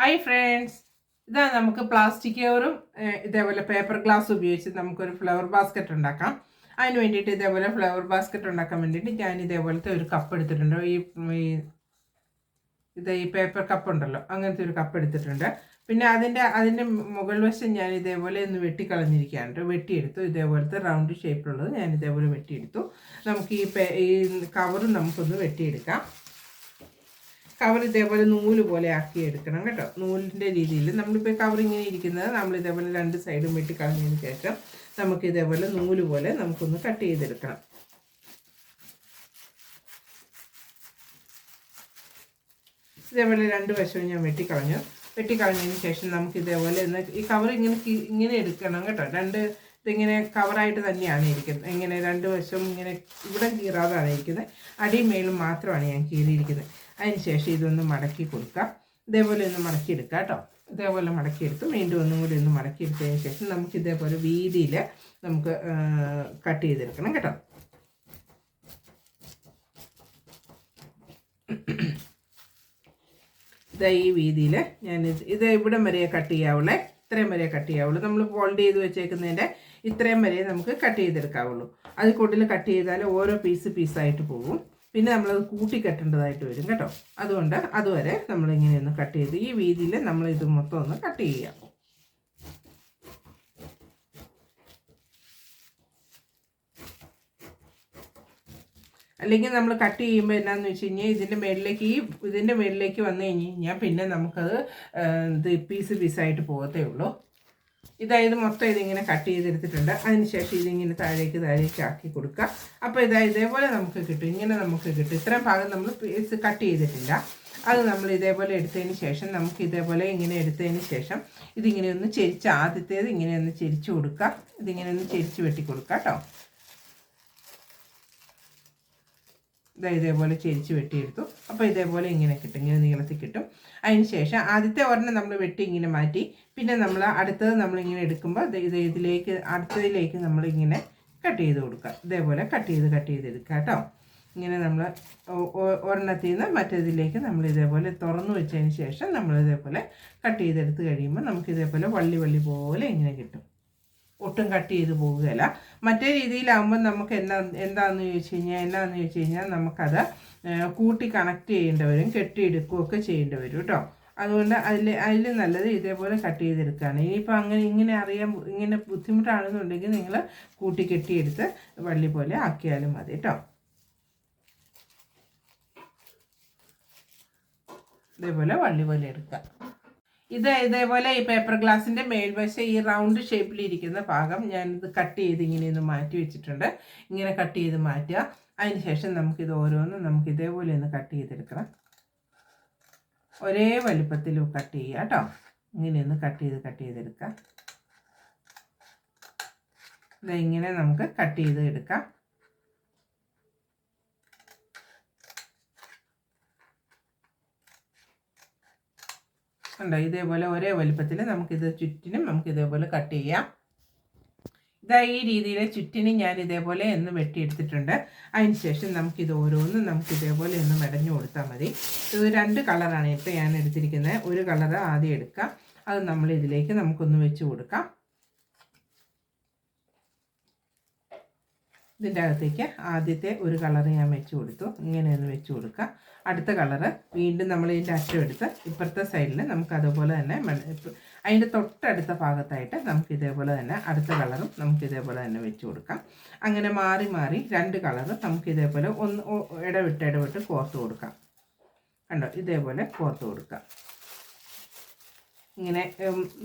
Hi friends ഇതാ നമുക്ക് plastic കവറും ഇതേപോലെ പേപ്പർ ഗ്ലാസ് ഉപയോഗിച്ച് നമുക്കൊരു ഫ്ലവർ ബാസ്ക്കറ്റ് ഉണ്ടാക്കാം. അതിന് വേണ്ടിയിട്ട് ഇതേപോലെ ഫ്ലവർ ബാസ്ക്കറ്റ് ഉണ്ടാക്കാൻ വേണ്ടിയിട്ട് ഞാൻ ഇതേപോലത്തെ ഒരു കപ്പ് എടുത്തിട്ടുണ്ട്. ഈ ഇത് ഈ പേപ്പർ കപ്പ് ഉണ്ടല്ലോ അങ്ങനത്തെ ഒരു കപ്പ് എടുത്തിട്ടുണ്ട്. പിന്നെ അതിന്റെ അതിന്റെ മുകൾ വശം ഞാൻ ഇതേപോലെ ഒന്ന് വെട്ടിക്കളഞ്ഞിരിക്കുകയാണ്. വെട്ടിയെടുത്തു. ഇതേപോലത്തെ റൗണ്ട് ഷേപ്പിലുള്ളത് ഞാൻ ഇതേപോലെ വെട്ടിയെടുത്തു. നമുക്ക് ഈ ഈ കവറും നമുക്കൊന്ന് വെട്ടിയെടുക്കാം. കവർ ഇതേപോലെ നൂൽ പോലെ ആക്കി എടുക്കണം കേട്ടോ. നൂലിന്റെ രീതിയിൽ നമ്മളിപ്പോൾ കവർ ഇങ്ങനെ ഇരിക്കുന്നത് നമ്മൾ ഇതേപോലെ രണ്ട് സൈഡും വെട്ടി കളഞ്ഞതിന് ശേഷം നമുക്ക് ഇതേപോലെ നൂൽ പോലെ നമുക്കൊന്ന് കട്ട് ചെയ്തെടുക്കണം. ഇതേപോലെ രണ്ട് വശവും ഞാൻ വെട്ടിക്കളഞ്ഞു. വെട്ടിക്കളഞ്ഞതിന് ശേഷം നമുക്ക് ഇതേപോലെ ഈ കവർ ഇങ്ങനെ ഇങ്ങനെ എടുക്കണം കേട്ടോ. രണ്ട് ഇതിങ്ങനെ കവറായിട്ട് തന്നെയാണ് ഇരിക്കുന്നത്. ഇങ്ങനെ രണ്ട് വശവും ഇങ്ങനെ ഇവിടെ കീറാതാണ് ഇരിക്കുന്നത്. അടിയും മേലും മാത്രമാണ് ഞാൻ കീറിയിരിക്കുന്നത്. അതിന് ശേഷം ഇതൊന്ന് മടക്കി കൊടുക്കാം. ഇതേപോലെ ഒന്ന് മടക്കി എടുക്കുക കേട്ടോ. ഇതേപോലെ മടക്കിയെടുത്ത്. വീണ്ടും ഒന്നും കൂടി ഒന്ന് മടക്കിയെടുത്തതിന് ശേഷം നമുക്ക് ഇതേപോലെ വീതിയിൽ നമുക്ക് കട്ട് ചെയ്തെടുക്കണം കേട്ടോ. ഇതാ ഈ വീതിയിൽ ഞാൻ ഇത് ഇവിടം വരെ കട്ട് ചെയ്യാവുള്ളേ. ഇത്രയും വരെ കട്ട് ചെയ്യാവുള്ളൂ. നമ്മൾ ഫോൾഡ് ചെയ്ത് വെച്ചേക്കുന്നതിന്റെ ഇത്രയും വരെ നമുക്ക് കട്ട് ചെയ്തെടുക്കാവുള്ളൂ. അത് കൂടുതൽ കട്ട് ചെയ്താൽ ഓരോ പീസ് പീസായിട്ട് പോകും പിന്നെ നമ്മളത് കൂട്ടി കെട്ടേണ്ടതായിട്ട് വരും കേട്ടോ. അതുകൊണ്ട് അതുവരെ നമ്മളിങ്ങനെ ഒന്ന് കട്ട് ചെയ്ത് ഈ വീതിയിൽ നമ്മൾ ഇത് മൊത്തം ഒന്ന് കട്ട് ചെയ്യാം അല്ലെങ്കിൽ നമ്മൾ കട്ട് ചെയ്യുമ്പോൾ എന്നാന്ന് വെച്ച് കഴിഞ്ഞാൽ ഇതിന്റെ മേളിലേക്ക് ഈ ഇതിന്റെ മേളിലേക്ക് വന്നു കഴിഞ്ഞ് കഴിഞ്ഞാൽ പിന്നെ നമുക്കത് പീസ് പീസായിട്ട് പോകത്തേ ഉള്ളൂ. ഇതായത് മൊത്തം ഇതിങ്ങനെ കട്ട് ചെയ്തെടുത്തിട്ടുണ്ട്. അതിനുശേഷം ഇതിങ്ങനെ താഴേക്ക് താഴേക്ക് ആക്കി കൊടുക്കുക. അപ്പോൾ ഇതാ ഇതേപോലെ നമുക്ക് കിട്ടും. ഇങ്ങനെ നമുക്ക് കിട്ടും. ഇത്രയും ഭാഗം നമ്മൾ പീസ് കട്ട് ചെയ്തിട്ടില്ല. അത് നമ്മൾ ഇതേപോലെ എടുത്തതിന് ശേഷം നമുക്ക് ഇതേപോലെ ഇങ്ങനെ എടുത്തതിന് ശേഷം ഇതിങ്ങനെ ഒന്ന് ചെരിച്ച് ആദ്യത്തേത് ഇങ്ങനെ ഒന്ന് ചെരിച്ച് കൊടുക്കുക. ഇതിങ്ങനെ ഒന്ന് ചെരിച്ച് വെട്ടി കൊടുക്കുക കേട്ടോ. ഇതാ ഇതേപോലെ ചെരിച്ച് വെട്ടിയെടുത്തു. അപ്പോൾ ഇതേപോലെ ഇങ്ങനെ കിട്ടും. ഇങ്ങനെ നീളത്തിൽ കിട്ടും. അതിന് ശേഷം ആദ്യത്തെ ഒരെണ്ണം നമ്മൾ വെട്ടി ഇങ്ങനെ മാറ്റി. പിന്നെ നമ്മൾ അടുത്തത് നമ്മളിങ്ങനെ എടുക്കുമ്പോൾ ഇത് ഇത് ഇതിലേക്ക് അടുത്തതിലേക്ക് നമ്മളിങ്ങനെ കട്ട് ചെയ്ത് കൊടുക്കുക. ഇതേപോലെ കട്ട് ചെയ്ത് കട്ട് ചെയ്ത് എടുക്കുക കേട്ടോ. ഇങ്ങനെ നമ്മൾ ഒരെണ്ണത്തിൽ നിന്ന് മറ്റേതിലേക്ക് നമ്മൾ ഇതേപോലെ തുറന്നു വെച്ചതിന് ശേഷം നമ്മൾ ഇതേപോലെ കട്ട് ചെയ്തെടുത്ത് കഴിയുമ്പോൾ നമുക്ക് ഇതേപോലെ വള്ളി വള്ളി പോലെ ഇങ്ങനെ കിട്ടും. ഒട്ടും കട്ട് ചെയ്ത് പോവുകയില്ല. മറ്റേ രീതിയിലാകുമ്പോൾ നമുക്ക് എന്താ എന്താണെന്ന് ചോദിച്ചു കഴിഞ്ഞാൽ എന്താണെന്ന് ചോദിച്ചു കഴിഞ്ഞാൽ നമുക്കത് കൂട്ടി കണക്ട് ചെയ്യേണ്ടി വരും കെട്ടിയെടുക്കുകയൊക്കെ ചെയ്യേണ്ടി വരും കേട്ടോ. അതുകൊണ്ട് അതിൽ അതിൽ നല്ലത് ഇതേപോലെ കട്ട് ചെയ്തെടുക്കുകയാണ്. ഇനിയിപ്പോൾ അങ്ങനെ ഇങ്ങനെ അറിയാൻ ഇങ്ങനെ ബുദ്ധിമുട്ടാണെന്നുണ്ടെങ്കിൽ നിങ്ങൾ കൂട്ടി കെട്ടിയെടുത്ത് വള്ളി പോലെ ആക്കിയാലും മതി കേട്ടോ. ഇതേപോലെ വള്ളി പോലെ എടുക്കുക. ഇത് ഇതേപോലെ ഈ പേപ്പർ ഗ്ലാസിന്റെ മേൽവശം ഈ റൗണ്ട് ഷേപ്പിലിരിക്കുന്ന ഭാഗം ഞാനിത് കട്ട് ചെയ്ത് ഇങ്ങനെ ഒന്ന് മാറ്റി വെച്ചിട്ടുണ്ട്. ഇങ്ങനെ കട്ട് ചെയ്ത് മാറ്റുക. അതിന് ശേഷം നമുക്കിത് ഓരോന്നും നമുക്ക് ഇതേപോലെ ഒന്ന് കട്ട് ചെയ്തെടുക്കണം. ഒരേ വലിപ്പത്തിൽ കട്ട് ചെയ്യുക കേട്ടോ. ഇങ്ങനെയൊന്ന് കട്ട് ചെയ്ത് കട്ട് ചെയ്തെടുക്കാം ഇങ്ങനെ നമുക്ക് കട്ട് ചെയ്ത് എടുക്കാം. ഉണ്ടോ ഇതേപോലെ ഒരേ വലിപ്പത്തിൽ നമുക്കിത് ചുറ്റിനും നമുക്ക് ഇതേപോലെ കട്ട് ചെയ്യാം. ഇതാ ഈ രീതിയിൽ ചുറ്റിനും ഞാൻ ഇതേപോലെ എന്ന് വെട്ടിയെടുത്തിട്ടുണ്ട്. അതിന് ശേഷം നമുക്കിത് ഓരോന്നും നമുക്ക് ഇതേപോലെ ഒന്ന് മെടഞ്ഞു കൊടുത്താൽ മതി. ഇത് രണ്ട് കളറാണ് ഇപ്പോൾ ഞാൻ എടുത്തിരിക്കുന്നത്. ഒരു കളർ ആദ്യം എടുക്കാം. അത് നമ്മൾ ഇതിലേക്ക് നമുക്കൊന്ന് വെച്ച് കൊടുക്കാം. ഇതിന്റെ അകത്തേക്ക് ആദ്യത്തെ ഒരു കളർ ഞാൻ വെച്ച് കൊടുത്തു. ഇങ്ങനെ ഒന്ന് വെച്ച് കൊടുക്കുക അടുത്ത കളറ് വീണ്ടും നമ്മൾ ഇതിന്റെ അറ്റം എടുത്ത് ഇപ്പുറത്തെ സൈഡിൽ നമുക്ക് അതുപോലെ തന്നെ അതിന്റെ തൊട്ടടുത്ത ഭാഗത്തായിട്ട് നമുക്ക് ഇതേപോലെ തന്നെ അടുത്ത കളറും നമുക്ക് ഇതേപോലെ തന്നെ വെച്ച് കൊടുക്കാം. അങ്ങനെ മാറി മാറി രണ്ട് കളറ് നമുക്ക് ഇതേപോലെ ഒന്ന് ഇടവിട്ട് ഇടവിട്ട് കോർത്ത് കൊടുക്കാം. കണ്ടോ? ഇതേപോലെ കോർത്ത് കൊടുക്കാം. ഇങ്ങനെ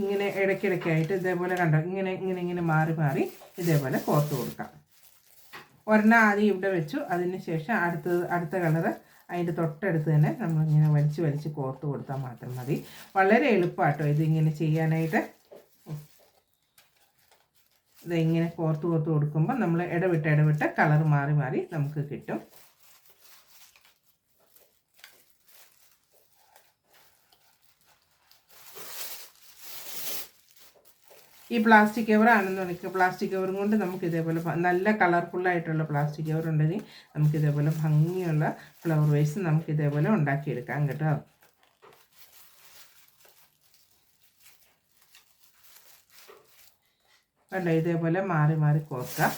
ഇങ്ങനെ ഇടയ്ക്കിടയ്ക്കായിട്ട് ഇതേപോലെ കണ്ടോ? ഇങ്ങനെ ഇങ്ങനെ ഇങ്ങനെ മാറി മാറി ഇതേപോലെ കോർത്ത് കൊടുക്കാം. ഒരെണ്ണം ആദ്യം ഇവിടെ വെച്ചു. അതിന് ശേഷം അടുത്തത് അടുത്ത കളറ് അതിന്റെ തൊട്ടടുത്ത് തന്നെ നമ്മളിങ്ങനെ വലിച്ച് വലിച്ച് കോർത്ത് കൊടുത്താൽ മാത്രം മതി. വളരെ എളുപ്പമാട്ടോ ഇതിങ്ങനെ ചെയ്യാനായിട്ട്. ഇതിങ്ങനെ കോർത്ത് കോർത്ത് കൊടുക്കുമ്പോൾ നമ്മൾ ഇടവിട്ട് ഇടവിട്ട് കളർ മാറി മാറി നമുക്ക് കിട്ടും. ഈ പ്ലാസ്റ്റിക് കവറാണെന്നുണ്ടെങ്കിൽ പ്ലാസ്റ്റിക് കവറും കൊണ്ട് നമുക്ക് ഇതേപോലെ നല്ല കളർഫുള്ളായിട്ടുള്ള പ്ലാസ്റ്റിക് കവർ ഉണ്ടെങ്കിൽ നമുക്ക് ഇതേപോലെ ഭംഗിയുള്ള ഫ്ലവർ വേസ് നമുക്ക് ഇതേപോലെ ഉണ്ടാക്കിയെടുക്കാം കേട്ടോ. കണ്ടോ? ഇതേപോലെ മാറി മാറി കോർക്കാം.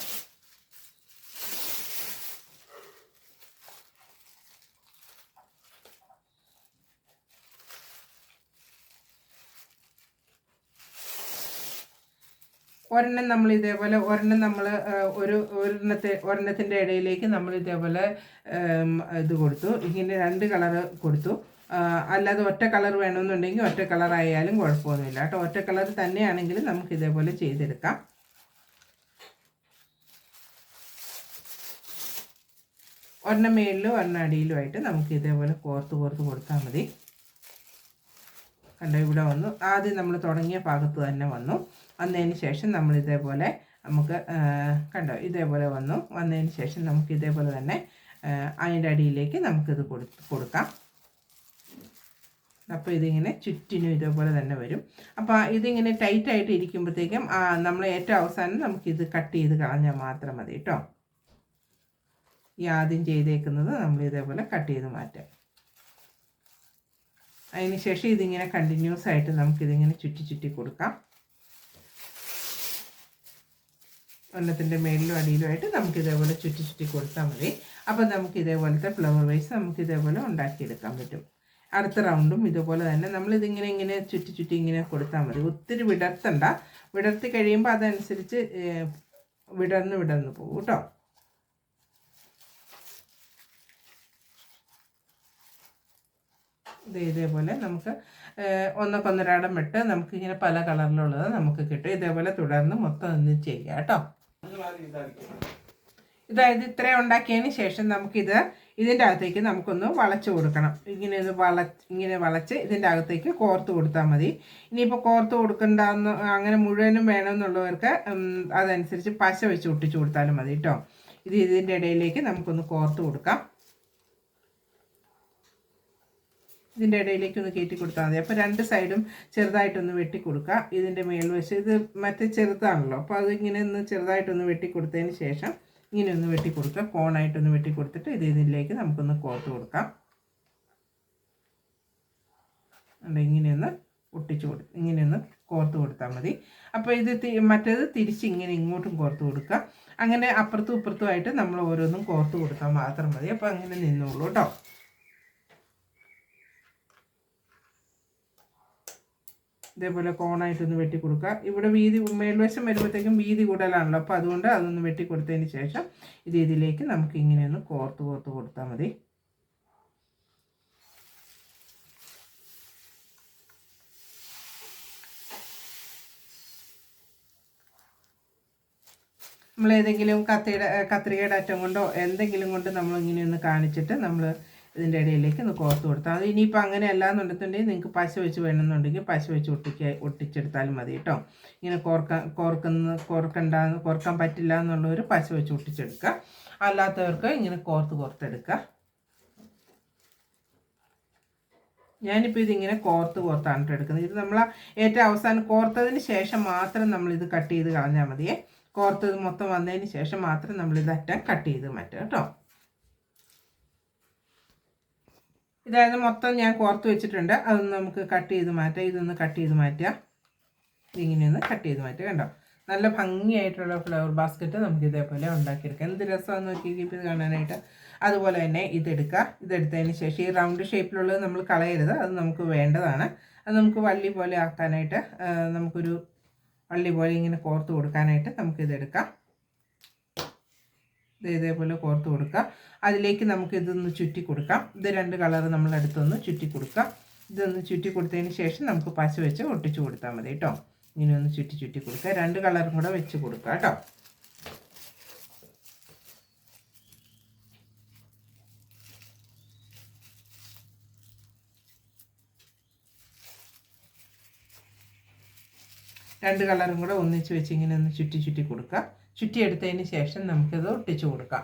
ഒരെണ്ണം നമ്മൾ ഇതേപോലെ ഒരെണ്ണം നമ്മൾ ഒരു ഒരെണ്ണത്തെ ഒരെണ്ണത്തിന്റെ ഇടയിലേക്ക് നമ്മൾ ഇതേപോലെ ഇത് കൊടുത്തു. ഇങ്ങനെ രണ്ട് കളറ് കൊടുത്തു. അല്ലാതെ ഒറ്റ കളർ വേണമെന്നുണ്ടെങ്കിൽ ഒറ്റ കളർ ആയാലും കുഴപ്പമൊന്നുമില്ല. കേട്ടോ ഒറ്റ കളർ തന്നെയാണെങ്കിൽ നമുക്ക് ഇതേപോലെ ചെയ്തെടുക്കാം. ഒരെണ്ണം മേളിലും ഒരെണ്ണം അടിയിലുമായിട്ട് നമുക്ക് ഇതേപോലെ കോർത്ത് കോർത്ത് കൊടുത്താൽ മതി. കണ്ടോ ഇവിടെ വന്നു. ആദ്യം നമ്മൾ തുടങ്ങിയ ഭാഗത്ത് തന്നെ വന്നു. വന്നതിന് ശേഷം നമ്മൾ ഇതേപോലെ നമുക്ക് കണ്ടോ ഇതേപോലെ വന്നു. വന്നതിന് ശേഷം നമുക്ക് ഇതേപോലെ തന്നെ അതിന്റെ അടിയിലേക്ക് നമുക്കിത് കൊടു കൊടുക്കാം. അപ്പോൾ ഇതിങ്ങനെ ചുറ്റിനും ഇതേപോലെ തന്നെ വരും. അപ്പോൾ ഇതിങ്ങനെ ടൈറ്റായിട്ട് ഇരിക്കുമ്പോഴത്തേക്കും നമ്മൾ ഏറ്റവും അവസാനം നമുക്കിത് കട്ട് ചെയ്ത് കളഞ്ഞാൽ മാത്രം മതി കേട്ടോ. ഈ ആദ്യം ചെയ്തേക്കുന്നത് നമ്മൾ ഇതേപോലെ കട്ട് ചെയ്ത് മാറ്റാം. അതിന് ശേഷം ഇതിങ്ങനെ കണ്ടിന്യൂസ് ആയിട്ട് നമുക്കിതിങ്ങനെ ചുറ്റി ചുറ്റി കൊടുക്കാം. ഒന്നത്തിന്റെ മേളിലും അടിയിലുമായിട്ട് നമുക്ക് ഇതേപോലെ ചുറ്റി ചുറ്റി കൊടുത്താൽ മതി. അപ്പം നമുക്ക് ഇതേപോലത്തെ ഫ്ലവർ വൈസ് നമുക്ക് ഇതേപോലെ ഉണ്ടാക്കിയെടുക്കാൻ പറ്റും. അടുത്ത റൗണ്ടും ഇതുപോലെ തന്നെ നമ്മളിതിങ്ങനെ ഇങ്ങനെ ചുറ്റി ചുറ്റി ഇങ്ങനെ കൊടുത്താൽ മതി. ഒത്തിരി വിടർത്തണ്ട. വിടർത്തി കഴിയുമ്പോൾ അതനുസരിച്ച് വിടർന്ന് വിടർന്ന് പോകും കേട്ടോ. ഇത് ഇതേപോലെ നമുക്ക് ഒന്നൊക്കൊന്നരാടം വിട്ട് നമുക്കിങ്ങനെ പല കളറിലുള്ളത് നമുക്ക് കിട്ടും. ഇതേപോലെ തുടർന്ന് മൊത്തം ഒന്ന് ചെയ്യാം കേട്ടോ. ഇതായത് ഇത്രയും ഉണ്ടാക്കിയതിന് ശേഷം നമുക്കിത് ഇതിന്റെ അകത്തേക്ക് നമുക്കൊന്ന് വളച്ച് കൊടുക്കണം. ഇങ്ങനെ ഒന്ന് വള ഇങ്ങനെ വളച്ച് ഇതിന്റെ അകത്തേക്ക് കോർത്ത് കൊടുത്താൽ മതി. ഇനിയിപ്പോൾ കോർത്ത് കൊടുക്കണ്ടെന്ന് അങ്ങനെ മുഴുവനും വേണമെന്നുള്ളവർക്ക് അതനുസരിച്ച് പശ വെച്ച് ഒട്ടിച്ച് കൊടുത്താലും മതി കേട്ടോ. ഇത് ഇതിന്റെ ഇടയിലേക്ക് നമുക്കൊന്ന് കോർത്ത് കൊടുക്കാം. ഇതിന്റെ ഇടയിലേക്ക് ഒന്ന് കയറ്റി കൊടുത്താൽ മതി. അപ്പോൾ രണ്ട് സൈഡും ചെറുതായിട്ടൊന്ന് വെട്ടി കൊടുക്കുക ഇതിന്റെ മേൽവശം. ഇത് മറ്റേ ചെറുതാണല്ലോ. അപ്പോൾ അത് ഇങ്ങനെ ഒന്ന് ചെറുതായിട്ടൊന്ന് വെട്ടി കൊടുത്തതിന് ശേഷം ഇങ്ങനെ ഒന്ന് വെട്ടി കൊടുക്കുക കോണായിട്ടൊന്ന് വെട്ടി കൊടുത്തിട്ട് ഇത് ഇതിലേക്ക് നമുക്കൊന്ന് കോർത്ത് കൊടുക്കാം. ഇങ്ങനെയൊന്ന് ഒട്ടിച്ചു കൊടു ഇങ്ങനെയൊന്ന് കോർത്ത് കൊടുത്താൽ മതി. അപ്പോൾ ഇത് മറ്റേത് തിരിച്ച് ഇങ്ങനെ ഇങ്ങോട്ടും കോർത്ത് കൊടുക്കുക അങ്ങനെ അപ്പുറത്തും ഇപ്പുറത്തുമായിട്ട് നമ്മൾ ഓരോന്നും കോർത്ത് കൊടുത്താൽ മാത്രം മതി. അപ്പോൾ അങ്ങനെ നിന്നോളൂ കേട്ടോ. ഇതേപോലെ കോണായിട്ടൊന്ന് വെട്ടി കൊടുക്കുക. ഇവിടെ വീതി മേൽവശം വരുമ്പോഴത്തേക്കും വീതി കൂടുതലാണല്ലോ അപ്പോൾ അതുകൊണ്ട് അതൊന്ന് വെട്ടി കൊടുത്തതിന് ശേഷം ഇത് ഇതിലേക്ക് നമുക്ക് ഇങ്ങനെയൊന്ന് കോർത്ത് കോർത്ത് കൊടുത്താൽ മതി. നമ്മൾ ഏതെങ്കിലും കത്തിയുടെ കത്രികയുടെ അറ്റം കൊണ്ടോ എന്തെങ്കിലും കൊണ്ട് നമ്മൾ ഇങ്ങനെ ഒന്ന് കാണിച്ചിട്ട് നമ്മൾ ഇതിന്റെ ഇടയിലേക്ക് ഒന്ന് കോർത്ത് കൊടുത്താൽ അത് ഇനിയിപ്പോൾ അങ്ങനെ അല്ലാന്നുണ്ടെന്നുണ്ടെങ്കിൽ നിങ്ങൾക്ക് പശ വെച്ച് വേണമെന്നുണ്ടെങ്കിൽ പശ വെച്ച് ഒട്ടിക്ക ഒട്ടിച്ചെടുത്താലും മതി കേട്ടോ. ഇങ്ങനെ കോർക്കാൻ കോർക്കുന്ന കോർക്കണ്ട കോർക്കാൻ പറ്റില്ല എന്നുള്ളവർ പശ വെച്ച് ഒട്ടിച്ചെടുക്കുക. അല്ലാത്തവർക്ക് ഇങ്ങനെ കോർത്ത് കോർത്തെടുക്കുക. ഞാനിപ്പോൾ ഇതിങ്ങനെ കോർത്ത് കോർത്താണ് എടുക്കുന്നത്. ഇത് നമ്മൾ ഏറ്റവും അവസാനം കോർത്തതിന് ശേഷം മാത്രം നമ്മളിത് കട്ട് ചെയ്ത് കളഞ്ഞാൽ മതിയേ. കോർത്തത് മൊത്തം വന്നതിന് ശേഷം മാത്രം നമ്മളിത് അറ്റം കട്ട് ചെയ്ത് മാറ്റുക കേട്ടോ. ഇതായത് മൊത്തം ഞാൻ കോർത്ത് വെച്ചിട്ടുണ്ട്. അതൊന്ന് നമുക്ക് കട്ട് ചെയ്ത് മാറ്റാം. ഇതൊന്ന് കട്ട് ചെയ്ത് മാറ്റാം. ഇതിങ്ങനെയൊന്ന് കട്ട് ചെയ്ത് മാറ്റുക കണ്ടോ? നല്ല ഭംഗിയായിട്ടുള്ള ഫ്ലവർ ബാസ്ക്കറ്റ് നമുക്ക് ഇതേപോലെ ഉണ്ടാക്കിയെടുക്കാം. എന്ത് രസമാണെന്ന് നോക്കി ഇത് കാണാനായിട്ട്. അതുപോലെ തന്നെ ഇതെടുക്കുക. ഇതെടുത്തതിന് ശേഷം ഈ റൗണ്ട് ഷേപ്പിലുള്ളത് നമ്മൾ കളയരുത്. അത് നമുക്ക് വേണ്ടതാണ്. അത് നമുക്ക് വള്ളി പോലെ ആക്കാനായിട്ട് നമുക്കൊരു വള്ളി പോലെ ഇങ്ങനെ കോർത്ത് കൊടുക്കാനായിട്ട് നമുക്കിതെടുക്കാം ഇതേപോലെ കോർത്ത് കൊടുക്കുക. അതിലേക്ക് നമുക്ക് ഇതൊന്ന് ചുറ്റി കൊടുക്കാം. ഇത് രണ്ട് കളർ നമ്മൾ അടുത്തൊന്ന് ചുറ്റി കൊടുക്കാം. ഇതൊന്ന് ചുറ്റി കൊടുത്തതിന് ശേഷം നമുക്ക് പശ വെച്ച് ഒട്ടിച്ചു കൊടുത്താൽ മതി കേട്ടോ. ഇങ്ങനെ ഒന്ന് ചുറ്റി ചുറ്റി കൊടുക്കുക. രണ്ട് കളറും കൂടെ വെച്ച് കൊടുക്കുക കേട്ടോ. രണ്ട് കളറും കൂടെ ഒന്നിച്ച് വെച്ച് ഇങ്ങനെ ഒന്ന് ചുറ്റി ചുറ്റി കൊടുക്കുക. ചുറ്റി എടുത്തതിന് ശേഷം നമുക്കിത് ഒട്ടിച്ചു കൊടുക്കാം.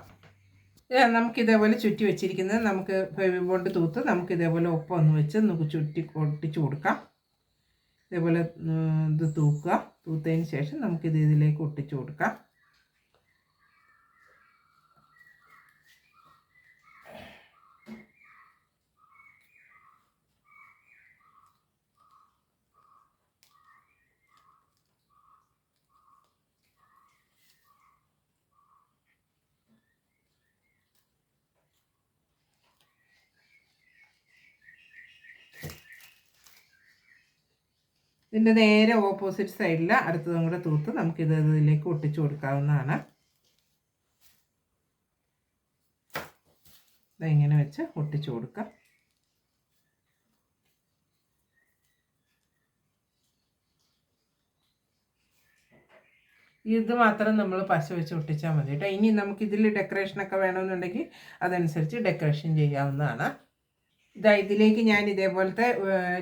നമുക്കിതേപോലെ ചുറ്റി വെച്ചിരിക്കുന്നത് നമുക്ക് ബോണ്ട് തൂത്ത് നമുക്ക് ഇതേപോലെ ഒപ്പം ഒന്ന് വെച്ച് നമുക്ക് ചുറ്റി ഒട്ടിച്ചു കൊടുക്കാം. ഇതേപോലെ ഇത് തൂക്കുക. തൂത്തതിന് ശേഷം നമുക്കിത് ഇതിലേക്ക് ഒട്ടിച്ചു കൊടുക്കാം. ഇതിന്റെ നേരെ ഓപ്പോസിറ്റ് സൈഡിൽ അടുത്തതും കൂടെ തൂത്ത് നമുക്കിത് ഇതിലേക്ക് ഒട്ടിച്ചു കൊടുക്കാവുന്നതാണ്. ഇങ്ങനെ വെച്ച് ഒട്ടിച്ചു കൊടുക്കാം. ഇത് മാത്രം നമ്മൾ പശ വെച്ച് ഒട്ടിച്ചാൽ മതി കേട്ടോ. ഇനി നമുക്ക് ഇതിൽ ഡെക്കറേഷനൊക്കെ വേണമെന്നുണ്ടെങ്കിൽ അതനുസരിച്ച് ഡെക്കറേഷൻ ചെയ്യാവുന്നതാണ്. ഇതാ ഇതിലേക്ക് ഞാൻ ഇതേപോലത്തെ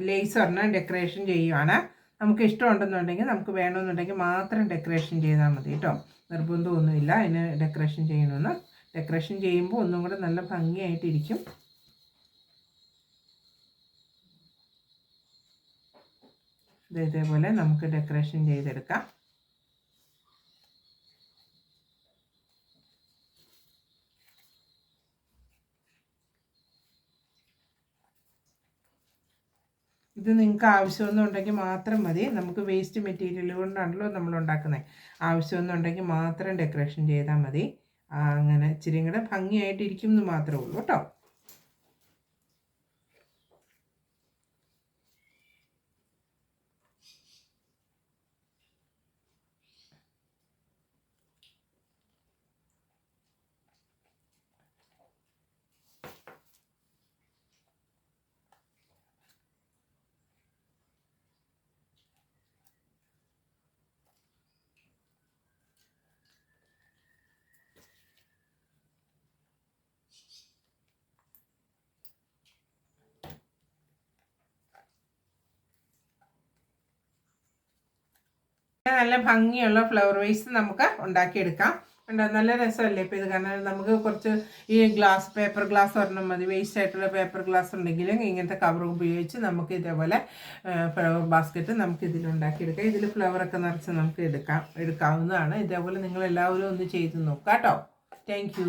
ലേസ് ഒരെണ്ണം ഡെക്കറേഷൻ ചെയ്യുവാണ്. നമുക്ക് ഇഷ്ടമുണ്ടെന്നുണ്ടെങ്കിൽ നമുക്ക് വേണമെന്നുണ്ടെങ്കിൽ മാത്രം ഡെക്കറേഷൻ ചെയ്താൽ മതി കേട്ടോ. നിർബന്ധമൊന്നുമില്ല. അതിന് ഡെക്കറേഷൻ ചെയ്യണമെന്ന്. ഡെക്കറേഷൻ ചെയ്യുമ്പോൾ ഒന്നും കൂടെ നല്ല ഭംഗിയായിട്ടിരിക്കും. ഇത് ഇതേപോലെ നമുക്ക് ഡെക്കറേഷൻ ചെയ്തെടുക്കാം. ഇത് നിങ്ങൾക്ക് ആവശ്യമൊന്നുണ്ടെങ്കിൽ മാത്രം മതി. നമുക്ക് വേസ്റ്റ് മെറ്റീരിയൽ കൊണ്ടാണല്ലോ നമ്മൾ ഉണ്ടാക്കുന്നത്. ആവശ്യമൊന്നുണ്ടെങ്കിൽ മാത്രം ഡെക്കറേഷൻ ചെയ്താൽ മതി. അങ്ങനെ ഇച്ചിരി കൂടെ ഭംഗിയായിട്ടിരിക്കും എന്ന് മാത്രമേ ഉള്ളൂ കേട്ടോ. നല്ല ഭംഗിയുള്ള ഫ്ലവർ വേസ് നമുക്ക് ഉണ്ടാക്കിയെടുക്കാം. ഉണ്ടോ നല്ല രസമല്ലേ? ഇപ്പോൾ ഇത് കാരണം നമുക്ക് കുറച്ച് ഈ ഗ്ലാസ് പേപ്പർ ഗ്ലാസ് ഒരെണ്ണം മതി. വേസ്റ്റ് ആയിട്ടുള്ള പേപ്പർ ഗ്ലാസ് ഉണ്ടെങ്കിലും ഇങ്ങനത്തെ കവർ ഉപയോഗിച്ച് നമുക്ക് ഇതേപോലെ ഫ്ലവർ ബാസ്ക്കറ്റ് നമുക്ക് ഇതിൽ ഉണ്ടാക്കിയെടുക്കാം. ഇതിൽ ഫ്ലവറൊക്കെ നിറച്ച് നമുക്ക് എടുക്കാം എടുക്കാവുന്നതാണ്. ഇതേപോലെ നിങ്ങൾ എല്ലാവരും ഒന്ന് ചെയ്ത് നോക്കാം കേട്ടോ താങ്ക്